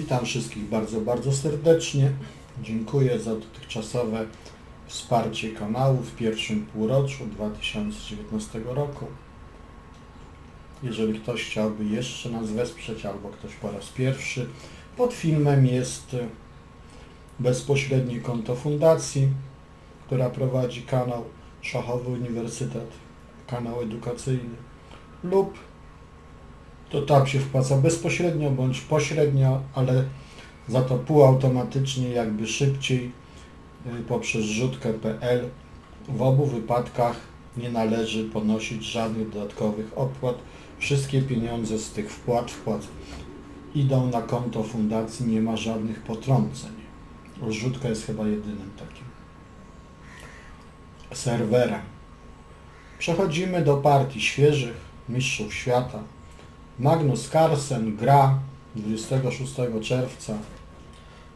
Witam wszystkich bardzo, bardzo serdecznie. Dziękuję za dotychczasowe wsparcie kanału w pierwszym półroczu 2019 roku. Jeżeli ktoś chciałby jeszcze nas wesprzeć albo ktoś po raz pierwszy, pod filmem jest bezpośrednie konto fundacji, która prowadzi kanał Szachowy Uniwersytet, kanał edukacyjny lub to tam się wpłaca bezpośrednio bądź pośrednio, ale za to półautomatycznie, jakby szybciej y, poprzez rzutkę.pl. W obu wypadkach nie należy ponosić żadnych dodatkowych opłat. Wszystkie pieniądze z tych wpłat, wpłat idą na konto fundacji, nie ma żadnych potrąceń. Rzutka jest chyba jedynym takim serwerem. Przechodzimy do partii świeżych, mistrzów świata. Magnus Carlsen gra 26 czerwca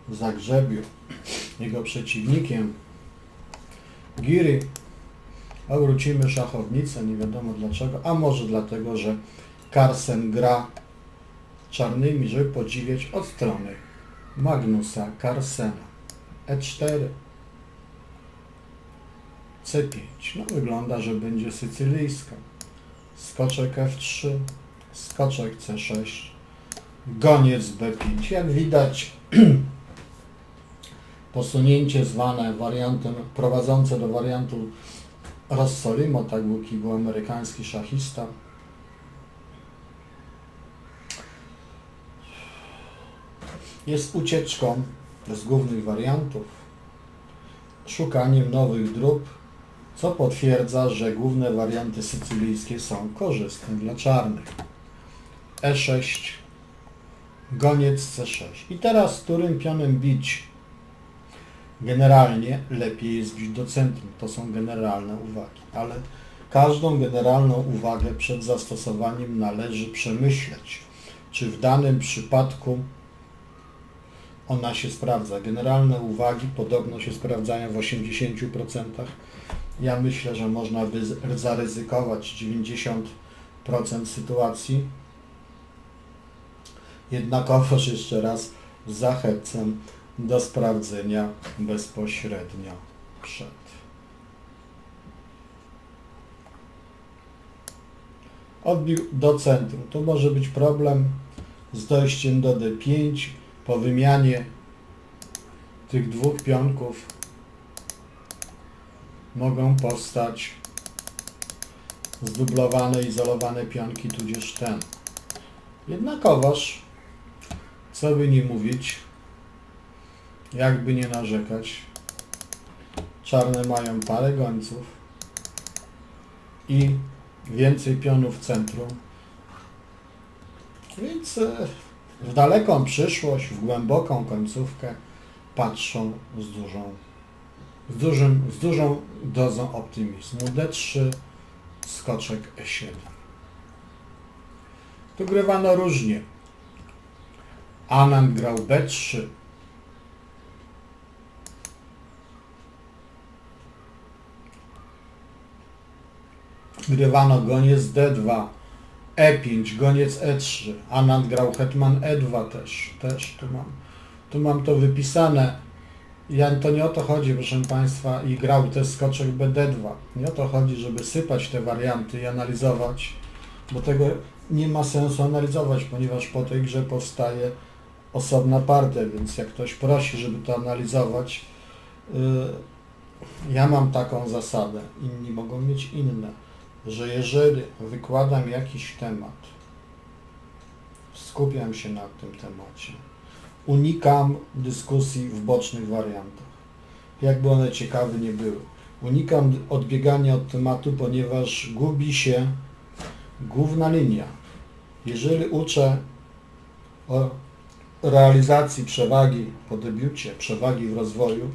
w Zagrzebiu. Jego przeciwnikiem Giri. Obrócimy szachownicę, nie wiadomo dlaczego, a może dlatego, że Carlsen gra czarnymi, żeby podziwiać od strony Magnusa Carlsena. E4 C5. No wygląda, że będzie sycylijska. Skoczek F3, skoczek C6, goniec B5. Jak widać, posunięcie zwane wariantem, prowadzące do wariantu Rossolimo, tak był, był amerykański szachista. Jest ucieczką z głównych wariantów, szukaniem nowych dróg, co potwierdza, że główne warianty sycylijskie są korzystne dla czarnych. E6, goniec C6. I teraz którym pionem bić? Generalnie lepiej jest bić do centrum. To są generalne uwagi, ale każdą generalną uwagę przed zastosowaniem należy przemyśleć, czy w danym przypadku ona się sprawdza. Generalne uwagi podobno się sprawdzają w 80%. Ja myślę, że można by zaryzykować 90% sytuacji. Jednakowoż jeszcze raz zachęcam do sprawdzenia bezpośrednio przed. Odbił do centrum. Tu może być problem z dojściem do D5 po wymianie tych dwóch pionków mogą powstać zdublowane, izolowane pionki, tudzież ten. Jednakowoż, co by nie mówić, jakby nie narzekać, czarne mają parę gońców i więcej pionów w centrum, więc e, w daleką przyszłość, w głęboką końcówkę patrzą z dużą z, dużym, z dużą dozą optymizmu. D3, skoczek E7. Tu grywano różnie. Anand grał B3. Grywano goniec D2, E5, goniec E3. Anand grał hetman E2 też. Też tu mam, tu mam to wypisane. Ja, to nie o to chodzi, proszę Państwa, i grał też skoczek BD2. Nie o to chodzi, żeby sypać te warianty i analizować, bo tego nie ma sensu analizować, ponieważ po tej grze powstaje osobna partia, więc jak ktoś prosi, żeby to analizować, yy, ja mam taką zasadę, inni mogą mieć inne, że jeżeli wykładam jakiś temat, skupiam się na tym temacie, unikam dyskusji w bocznych wariantach, jakby one ciekawe nie były. Unikam odbiegania od tematu, ponieważ gubi się główna linia. Jeżeli uczę o realizacji przewagi po debiucie, przewagi w rozwoju,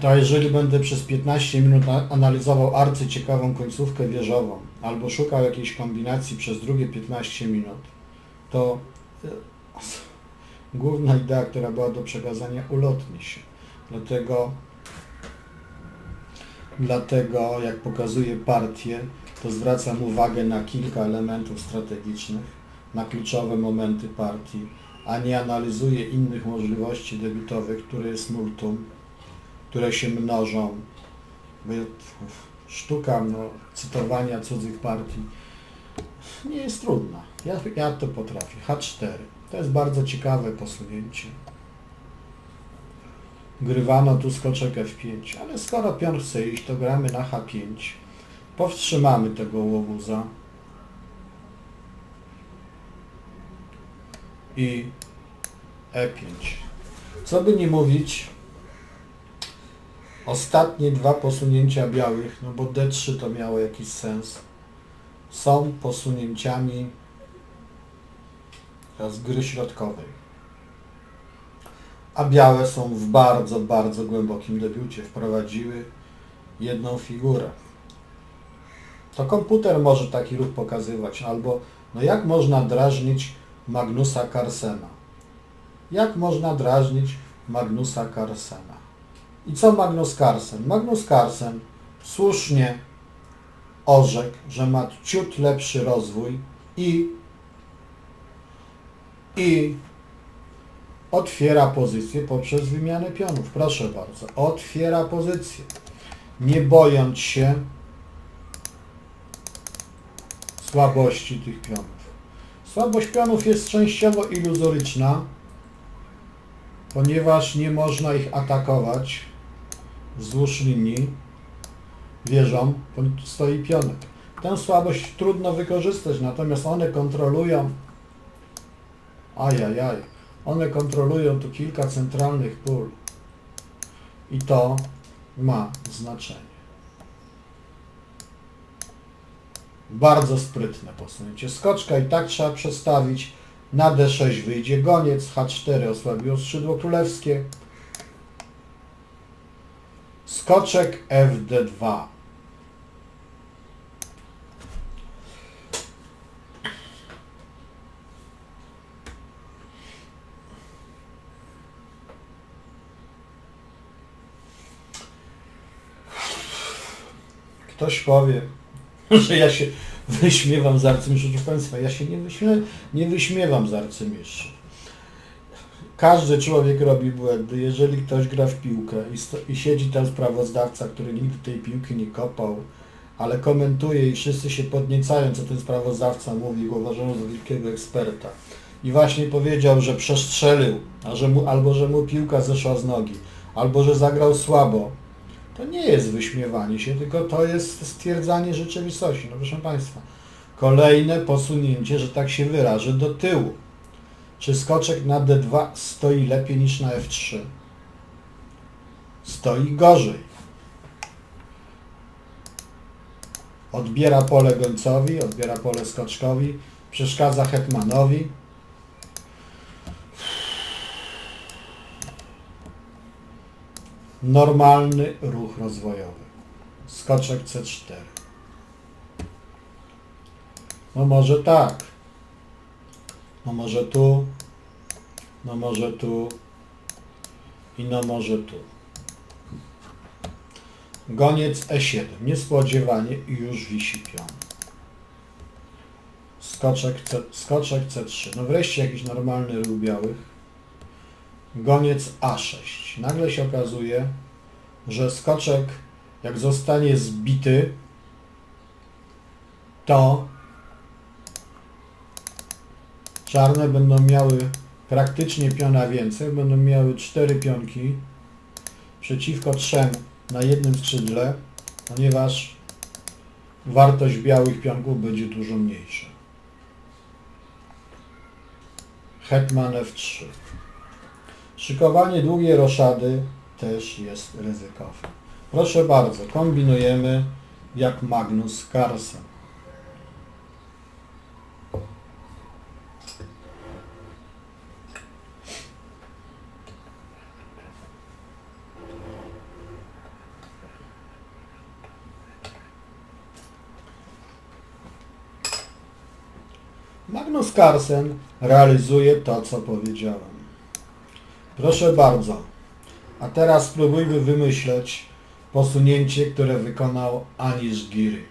to jeżeli będę przez 15 minut analizował arcyciekawą końcówkę wieżową albo szukał jakiejś kombinacji przez drugie 15 minut, to e, główna idea, która była do przekazania, ulotni się. Dlatego, dlatego jak pokazuję partię, to zwracam uwagę na kilka elementów strategicznych, na kluczowe momenty partii, a nie analizuje innych możliwości debiutowych, które jest multum, które się mnożą. Sztuka no, cytowania cudzych partii nie jest trudna. Ja, ja to potrafię. H4. To jest bardzo ciekawe posunięcie. Grywano tu skoczek F5, ale skoro pion chce iść, to gramy na H5. Powstrzymamy tego łobuza. I E5. Co by nie mówić, ostatnie dwa posunięcia białych, no bo D3 to miało jakiś sens, są posunięciami teraz gry środkowej. A białe są w bardzo, bardzo głębokim debiucie. Wprowadziły jedną figurę. To komputer może taki ruch pokazywać, albo no jak można drażnić Magnusa Carlsena? Jak można drażnić Magnusa Carlsena? I co Magnus Carlsen? Magnus Carlsen słusznie orzekł, że ma ciut lepszy rozwój i, i otwiera pozycję poprzez wymianę pionów. Proszę bardzo, otwiera pozycję, nie bojąc się słabości tych pionów. Słabość pionów jest częściowo iluzoryczna, ponieważ nie można ich atakować wzdłuż linii wieżą, stoi pionek. Tę słabość trudno wykorzystać, natomiast one kontrolują ajajaj, one kontrolują tu kilka centralnych pól i to ma znaczenie. Bardzo sprytne posunięcie. Skoczka i tak trzeba przestawić. Na D6 wyjdzie goniec, H4 osłabiło skrzydło królewskie. Skoczek FD2. Ktoś powie, że ja się wyśmiewam z arcymistrzów państwa. Ja się nie, wyśmie, nie wyśmiewam z arcymistrzów. Każdy człowiek robi błędy. Jeżeli ktoś gra w piłkę i, sto, i siedzi tam sprawozdawca, który nigdy tej piłki nie kopał, ale komentuje i wszyscy się podniecają, co ten sprawozdawca mówi, go uważają za wielkiego eksperta. I właśnie powiedział, że przestrzelił, a że mu, albo że mu piłka zeszła z nogi, albo że zagrał słabo. To nie jest wyśmiewanie się, tylko to jest stwierdzanie rzeczywistości. No proszę Państwa, kolejne posunięcie, że tak się wyrażę, do tyłu. Czy skoczek na D2 stoi lepiej niż na F3? Stoi gorzej. Odbiera pole gońcowi, odbiera pole skoczkowi, przeszkadza hetmanowi. Normalny ruch rozwojowy. Skoczek C4. No może tak. No może tu. No może tu. I no może tu. Goniec E7. Niespodziewanie i już wisi pion. Skoczek, C, skoczek C3. No wreszcie jakiś normalny ruch białych. Goniec A6. Nagle się okazuje, że skoczek jak zostanie zbity, to czarne będą miały praktycznie piona więcej, będą miały cztery pionki przeciwko trzem na jednym skrzydle, ponieważ wartość białych pionków będzie dużo mniejsza. Hetman F3. Szykowanie długiej roszady też jest ryzykowne. Proszę bardzo, kombinujemy jak Magnus Carlsen. Magnus Carlsen realizuje to, co powiedziałem. Proszę bardzo. A teraz spróbujmy wymyśleć posunięcie, które wykonał Anisz Giry.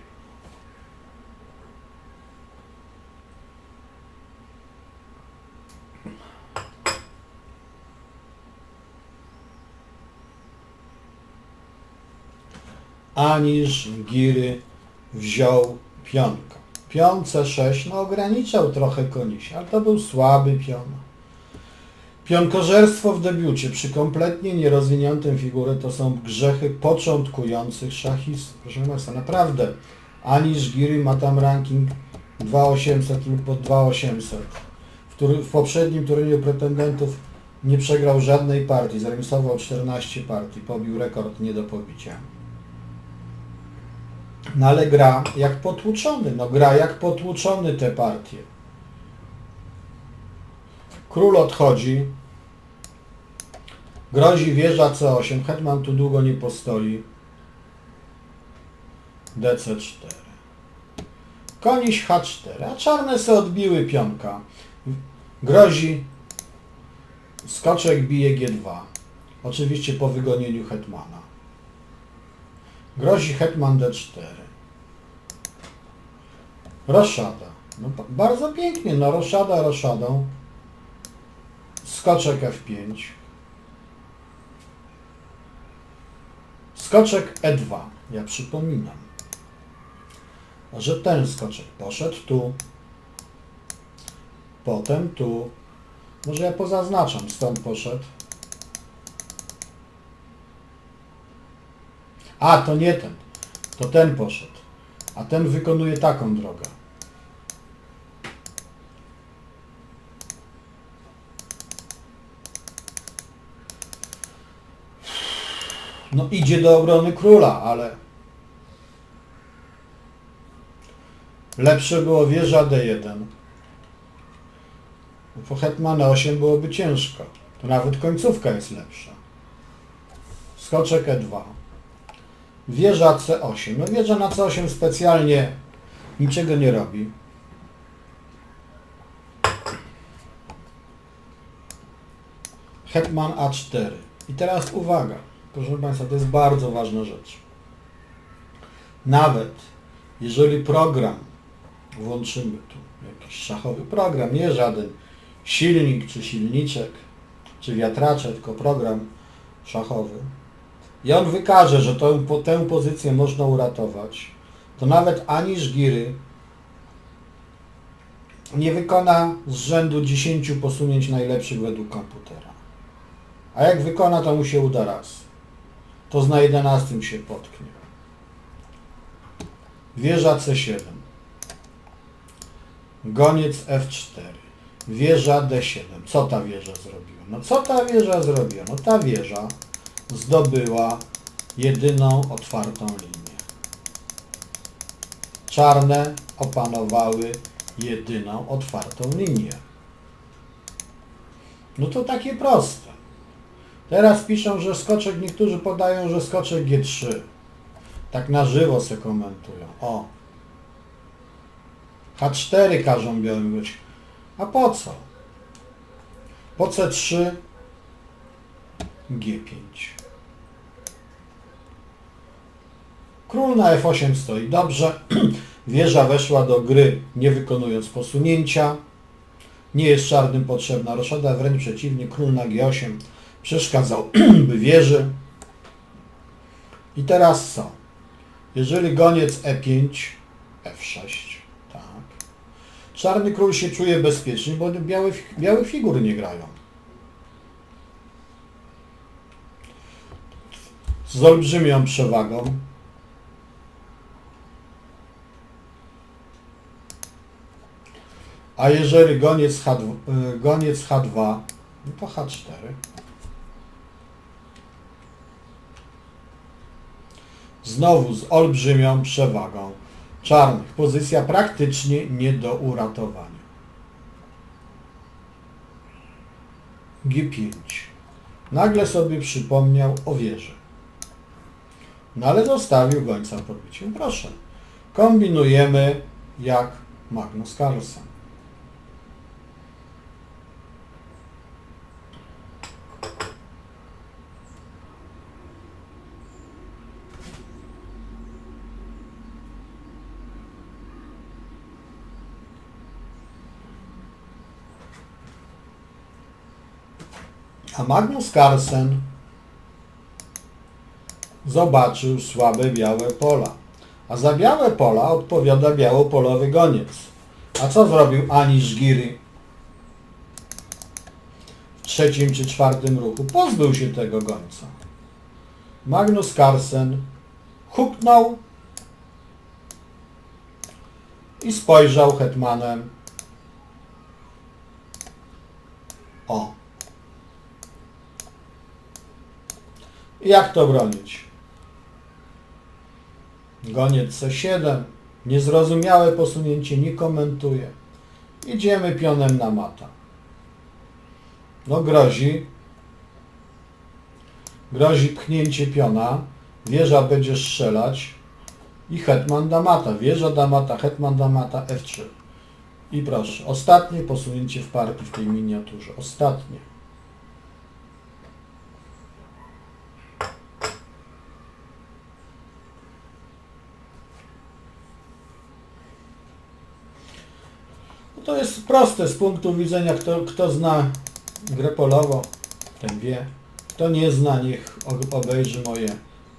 Anisz Giry wziął pionka. Pion C6, no ograniczał trochę konisia, ale to był słaby pion. Pionkożerstwo w debiucie przy kompletnie nierozwiniętym figurę to są grzechy początkujących szachistów. Proszę Państwa, naprawdę, aniż Giry ma tam ranking 2800 lub pod 2800. W, w poprzednim turnieju pretendentów nie przegrał żadnej partii, zaremisował 14 partii, pobił rekord nie do pobicia. No ale gra jak potłuczony, no gra jak potłuczony te partie. Król odchodzi, grozi wieża C8, hetman tu długo nie postoi. DC4. Koniś H4, a czarne se odbiły pionka. Grozi skoczek bije G2. Oczywiście po wygonieniu hetmana. Grozi hetman D4. Roszada. No, ba- bardzo pięknie, no roszada roszadą. Skoczek F5. Skoczek E2. Ja przypominam, że ten skoczek poszedł tu, potem tu. Może ja pozaznaczam, stąd poszedł. A, to nie ten. To ten poszedł. A ten wykonuje taką drogę. No idzie do obrony króla, ale lepsze było wieża D1. Po hetmana 8 byłoby ciężko. To nawet końcówka jest lepsza. Skoczek E2. Wieża C8. No wieża na C8 specjalnie niczego nie robi. Hetman A4. I teraz uwaga, proszę Państwa, to jest bardzo ważna rzecz. Nawet jeżeli program włączymy tu, jakiś szachowy program, nie żaden silnik czy silniczek, czy wiatracze, tylko program szachowy, i on wykaże, że tę, tę pozycję można uratować, to nawet ani Żgiry nie wykona z rzędu 10 posunięć najlepszych według komputera. A jak wykona, to mu się uda raz. To na 11 się potknie. Wieża C7. Goniec F4. Wieża D7. Co ta wieża zrobiła? No co ta wieża zrobiła? No ta wieża zdobyła jedyną otwartą linię. Czarne opanowały jedyną otwartą linię. No to takie proste. Teraz piszą, że skoczek, niektórzy podają, że skoczek G3. Tak na żywo se komentują. O. H4 każą białym być. A po co? Po C3 G5. Król na F8 stoi dobrze. Wieża weszła do gry nie wykonując posunięcia. Nie jest czarnym potrzebna roszada, wręcz przeciwnie, król na G8 przeszkadzałby wieży. I teraz co? Jeżeli goniec E5, F6, tak. Czarny król się czuje bezpiecznie, bo białe, białe figury nie grają. Z olbrzymią przewagą. A jeżeli goniec, H2, y, goniec H2, no to H4. Znowu z olbrzymią przewagą czarnych. Pozycja praktycznie nie do uratowania. G5. Nagle sobie przypomniał o wieży. No ale zostawił gońca w podbiciu. Proszę. Kombinujemy jak Magnus Carlsen. A Magnus Carlsen zobaczył słabe białe pola. A za białe pola odpowiada białopolowy goniec. A co zrobił Ani Żgiry w trzecim czy czwartym ruchu? Pozbył się tego gońca. Magnus Carlsen huknął i spojrzał hetmanem. O. Jak to bronić? Goniec C7. Niezrozumiałe posunięcie, nie komentuje. Idziemy pionem na mata. No grozi. Grozi pchnięcie piona. Wieża będzie strzelać. I hetman da mata. Wieża da mata, hetman da mata, F3. I proszę, ostatnie posunięcie w partii w tej miniaturze. Ostatnie. To jest proste z punktu widzenia, kto, kto zna grę polową, ten wie. Kto nie zna, niech obejrzy moje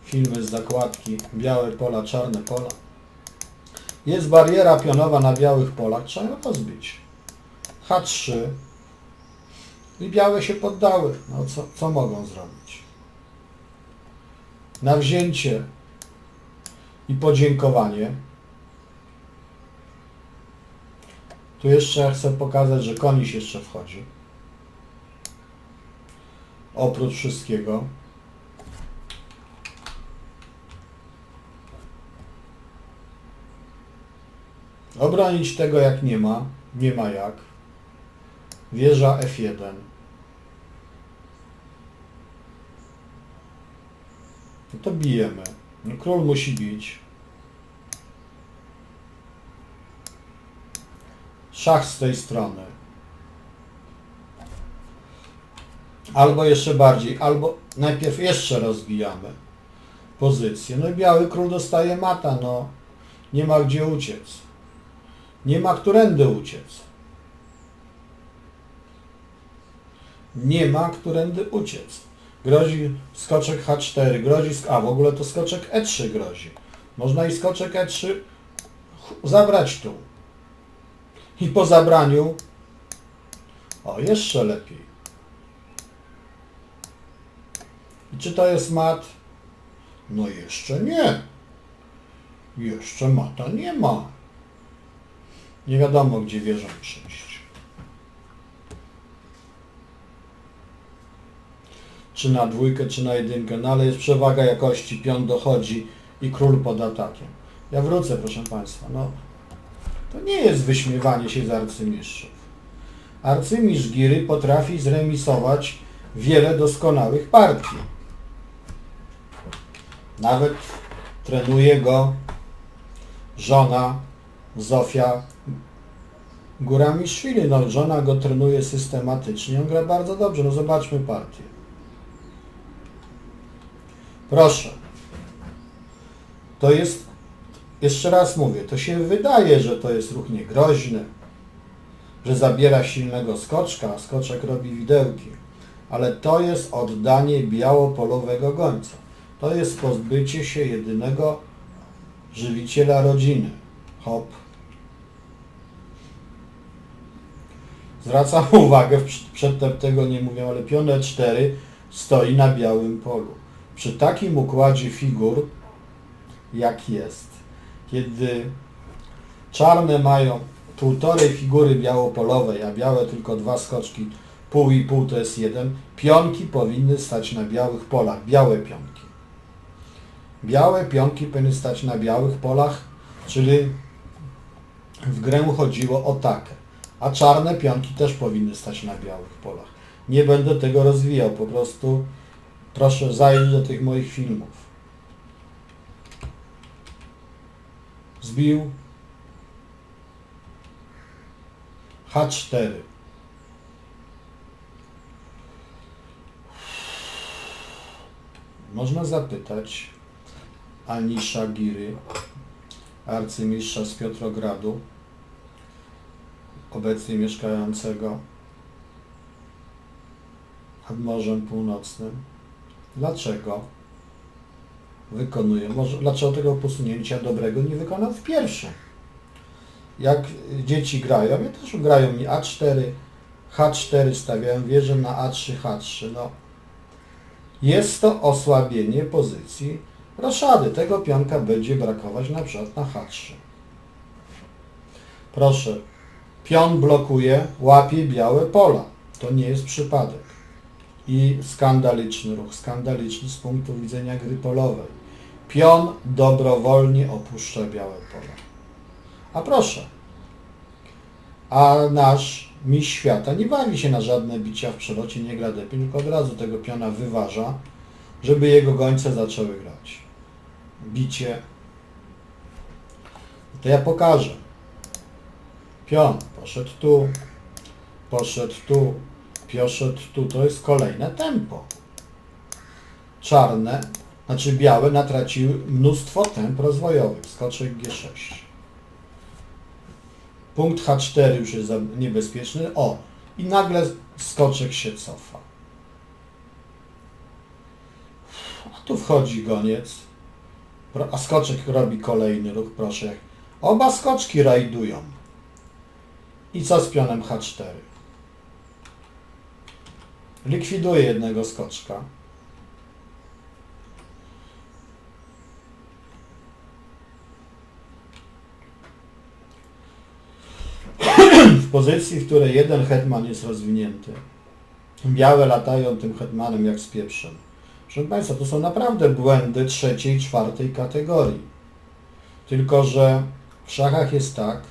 filmy z zakładki Białe pola, czarne pola. Jest bariera pionowa na białych polach, trzeba ją rozbić. H3 i białe się poddały. No co, co mogą zrobić? Na wzięcie i podziękowanie. Tu jeszcze chcę pokazać, że koniś jeszcze wchodzi. Oprócz wszystkiego. Obronić tego jak nie ma. Nie ma jak. Wieża F1. No to bijemy. No, król musi bić. Szach z tej strony. Albo jeszcze bardziej, albo najpierw jeszcze rozbijamy pozycję. No i biały król dostaje mata, no. Nie ma gdzie uciec. Nie ma którędy uciec. Nie ma którędy uciec. Grozi skoczek H4, grozi, sk- a w ogóle to skoczek E3 grozi. Można i skoczek E3 ch- zabrać tu. I po zabraniu, o jeszcze lepiej. I czy to jest mat? No jeszcze nie. Jeszcze mata nie ma. Nie wiadomo, gdzie wieżą przyjść. Czy na dwójkę, czy na jedynkę. No ale jest przewaga jakości, pion dochodzi i król pod atakiem. Ja wrócę, proszę Państwa. No, to nie jest wyśmiewanie się z arcymistrzów. Arcymistrz Giry potrafi zremisować wiele doskonałych partii. Nawet trenuje go żona Zofia Góramiszwili. No, żona go trenuje systematycznie. On gra bardzo dobrze. No zobaczmy partię. Proszę. To jest, jeszcze raz mówię, to się wydaje, że to jest ruch niegroźny, że zabiera silnego skoczka, a skoczek robi widełki. Ale to jest oddanie białopolowego gońca. To jest pozbycie się jedynego żywiciela rodziny. Hop. Zwracam uwagę, przedtem tego nie mówię, ale pion E4 stoi na białym polu. Przy takim układzie figur, jak jest, kiedy czarne mają półtorej figury białopolowej, a białe tylko dwa skoczki, pół i pół to jest jeden, pionki powinny stać na białych polach, białe pionki. Białe pionki powinny stać na białych polach, czyli w grę chodziło o takę. A czarne pionki też powinny stać na białych polach. Nie będę tego rozwijał, po prostu proszę zajrzeć do tych moich filmów. Zbił. H4. Można zapytać Anisza Giry, arcymistrza z Piotrogradu, obecnie mieszkającego nad Morzem Północnym. Dlaczego wykonuje. Może, dlaczego tego posunięcia dobrego nie wykonał w pierwszym? Jak dzieci grają, ja też grają mi A4, H4 stawiają wieżę na A3, H3. No, jest to osłabienie pozycji roszady. Tego pionka będzie brakować na przykład na H3. Proszę, pion blokuje, łapie białe pola. To nie jest przypadek. I skandaliczny ruch, skandaliczny z punktu widzenia gry polowej. Pion dobrowolnie opuszcza białe pola. A proszę, a nasz mistrz świata nie bawi się na żadne bicia w przelocie, nie gra depień, tylko od razu tego piona wyważa, żeby jego gońce zaczęły grać. Bicie. To ja pokażę. Pion poszedł tu, poszedł tu, poszedł tu. To jest kolejne tempo. Czarne, znaczy białe natraciły mnóstwo temp rozwojowych. Skoczek G6. Punkt H4 już jest niebezpieczny. O, i nagle skoczek się cofa. A tu wchodzi goniec. A skoczek robi kolejny ruch, proszę. Oba skoczki rajdują. I co z pionem H4? Likwiduje jednego skoczka. W pozycji, w której jeden hetman jest rozwinięty. Białe latają tym hetmanem jak z pieprzem. Proszę Państwa, to są naprawdę błędy trzeciej, czwartej kategorii. Tylko, że w szachach jest tak,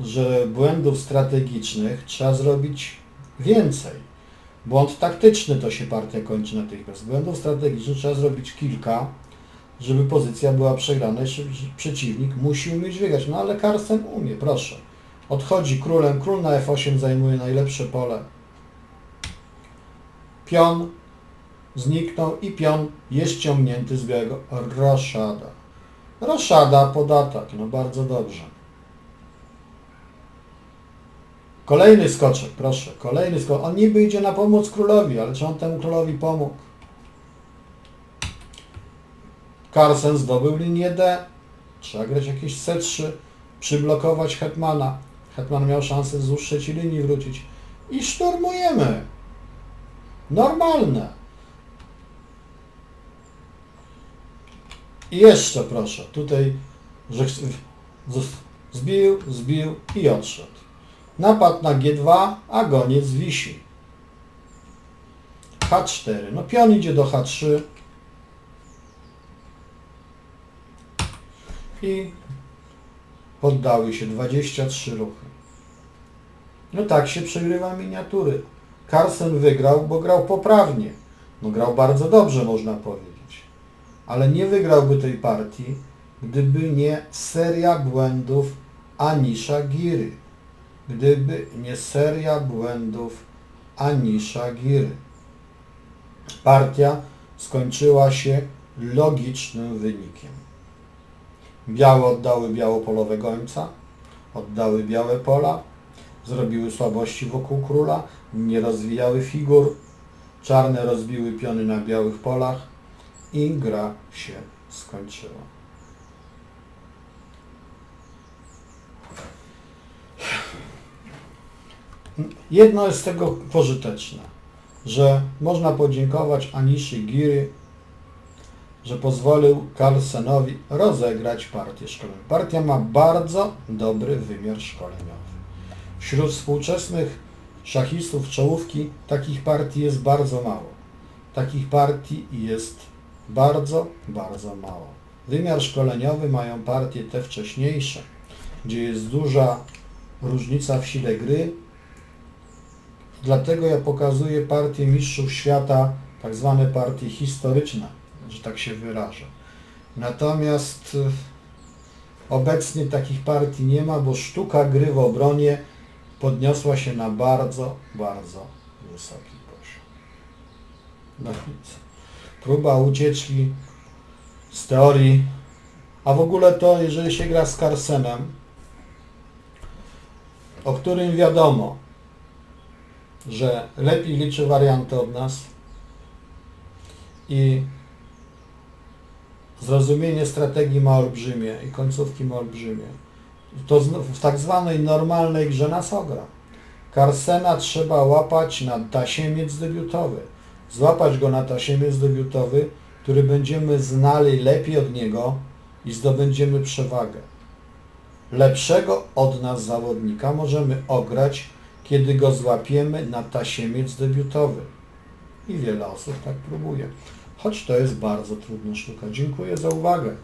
że błędów strategicznych trzeba zrobić więcej. Błąd taktyczny to się partia kończy natychmiast. Błędów strategicznych trzeba zrobić kilka, żeby pozycja była przegrana. Jeszcze przeciwnik musi umieć wygrać. No ale Carlsen umie, proszę. Odchodzi królem, król na F8 zajmuje najlepsze pole. Pion zniknął i pion jest ściągnięty z białego. Roszada. Roszada pod atak, no bardzo dobrze. Kolejny skoczek, proszę, kolejny skoczek. On niby idzie na pomoc królowi, ale czy on temu królowi pomógł? Carlsen zdobył linię D. Trzeba grać jakieś C3, przyblokować hetmana. Hetman miał szansę wzdłuż trzeciej linii wrócić. I szturmujemy. Normalne. I jeszcze proszę, tutaj że zbił, zbił i odszedł. Napad na G2, a goniec wisi. H4. No pion idzie do H3. I poddały się 23 ruchy. No tak się przegrywa miniatury. Carlsen wygrał, bo grał poprawnie. No grał bardzo dobrze, można powiedzieć. Ale nie wygrałby tej partii, gdyby nie seria błędów Anisza Giry. Gdyby nie seria błędów Anisza Giry. Partia skończyła się logicznym wynikiem. Białe oddały białopolowe gońca, oddały białe pola, zrobiły słabości wokół króla, nie rozwijały figur, czarne rozbiły piony na białych polach i gra się skończyła. Jedno jest z tego pożyteczne, że można podziękować Anishi Giry, że pozwolił Carlsenowi rozegrać partię szkoleniową. Partia ma bardzo dobry wymiar szkoleniowy. Wśród współczesnych szachistów czołówki takich partii jest bardzo mało. Takich partii jest bardzo, bardzo mało. Wymiar szkoleniowy mają partie te wcześniejsze, gdzie jest duża różnica w sile gry. Dlatego ja pokazuję partie mistrzów świata, tak zwane partie historyczne, że tak się wyrażę. Natomiast y, obecnie takich partii nie ma, bo sztuka gry w obronie podniosła się na bardzo, bardzo wysoki poziom. No nic. Próba ucieczki z teorii, a w ogóle to, jeżeli się gra z Carlsenem, o którym wiadomo, że lepiej liczy warianty od nas i Zrozumienie strategii ma olbrzymie i końcówki ma olbrzymie. To w tak zwanej normalnej grze nas ogra. Karsena trzeba łapać na tasiemiec debiutowy. Złapać go na tasiemiec debiutowy, który będziemy znali lepiej od niego i zdobędziemy przewagę. Lepszego od nas zawodnika możemy ograć, kiedy go złapiemy na tasiemiec debiutowy. I wiele osób tak próbuje. Choć to jest bardzo trudna sztuka. Dziękuję za uwagę.